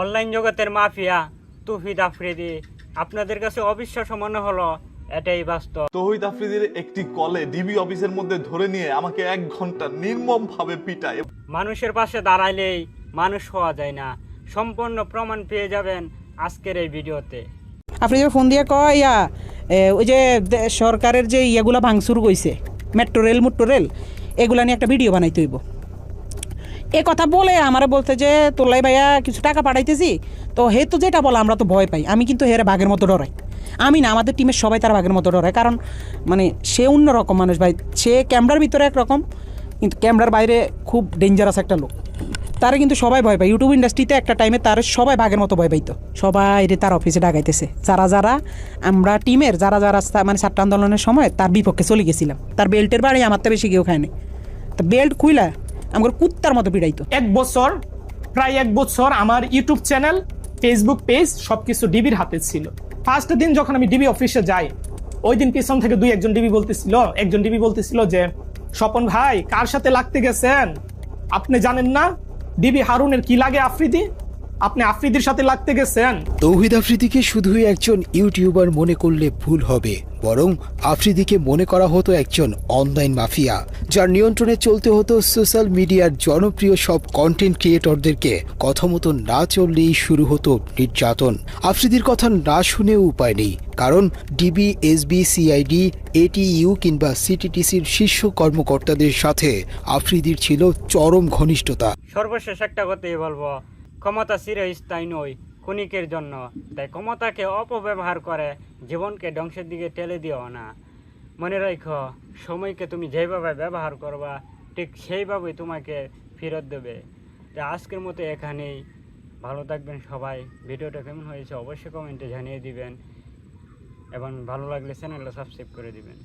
Online জগতের mafia তুফিদ Afridi আপনাদের কাছে অবিশ্বাস্য মনে হলো এটাই বাস্তব। তহিদ আফ্রিদির একটি কলে ডিবি অফিসের মধ্যে ধরে নিয়ে আমাকে এক ঘণ্টা নির্মম ভাবে পিটায়। মানুষের পাশে দাঁড়াইলেই মানুষ হওয়া যায় না। সম্পূর্ণ প্রমাণ পেয়ে যাবেন আজকের এই ভিডিওতে। আপনি যে ফোন দিয়ে কয় ইয়া ওই যে সরকারের যে ইয়েগুলো ভাঙচুর কইছে মেট্রো রেল মুট্রো রেল এগুলা নিয়ে একটা ভিডিও বানাইতে হইব। এ কথা বলে আমারে বলতে যে তোলাই ভাইয়া কিছু টাকা পাঠাইতেছি। তো হে তো যেটা বলে, আমরা তো ভয় পাই। আমি কিন্তু হেরে বাঘের মতো ডরাই। আমি না, আমাদের টিমের সবাই তার বাঘের মতো ডরায়। কারণ মানে সে অন্য রকম মানুষ ভাই। সে ক্যামেরার ভিতরে একরকম, কিন্তু ক্যামেরার বাইরে খুব ডেঞ্জারাস একটা লোক। তারা কিন্তু সবাই ভয় পায়। ইউটিউব ইন্ডাস্ট্রিতে একটা টাইমে তার সবাই বাঘের মতো ভয় পাইতো। সবাই রে তার অফিসে ডাকাইতেছে। যারা যারা আমরা টিমের যারা যারা মানে ছাত্র আন্দোলনের সময় তার বিপক্ষে চলে গেছিলাম। তার বেল্টের বাড়ি আমার তো বেশি কেউ খায়নি তা বেল্ট খুইলা আমার কুত্তার মতো পিড়াইতো। এক বছর, প্রায় এক বছর আমার ইউটিউব চ্যানেল ফেসবুক পেজ সবকিছু ডিবির হাতে ছিল। ফার্স্ট দিন যখন আমি ডিবি অফিসে যাই, ওই দিন পিছন থেকে দুই একজন ডিবি বলতেছিল, একজন ডিবি বলতেছিল যে, স্বপন ভাই, কার সাথে লাগতে গেছেন? আপনি জানেন না, ডিবি হারুনের কি লাগে আফ্রিদি? আপনি আফ্রিদির সাথে লাগতে গেছেন? তৌহিদ আফ্রিদিকে শুধুই একজন ইউটিউবার মনে করলে ভুল হবে বরং আফ্রিদিকে মনে করা হতো একজন অনলাইন মাফিয়া যার নিয়ন্ত্রণে চলতে হতো সোশ্যাল মিডিয়ার জনপ্রিয় সব কন্টেন্ট ক্রিয়েটরদেরকে কথা মতো না চললেই শুরু হতো নির্যাতন। আফ্রিদির কথা না শুনেও উপায় নেই কারণ ডিবি এসবি সিআইডি এটিইউ কিংবা সিটিটিসির শীর্ষ কর্মকর্তাদের সাথে আফ্রিদির ছিল চরম ঘনিষ্ঠতা। সর্বশেষ একটা কথাই বলব ক্ষমতা চিরস্থায়ী নয় ক্ষণিকের জন্য। তাই ক্ষমতাকে অপব্যবহার করে, জীবনকে ধ্বংসের দিকে ঠেলে দিও না। মনে রাখো সময়কে তুমি যেভাবে ব্যবহার করবা, ঠিক সেইভাবেই তোমাকে ফেরত দেবে। তাই আজকের মতো এখানেই। ভালো থাকবেন সবাই। ভিডিওটা কেমন হয়েছে অবশ্যই কমেন্টে জানিয়ে দিবেন। এবং ভালো লাগলে চ্যানেলটা সাবস্ক্রাইব করে দিবেন।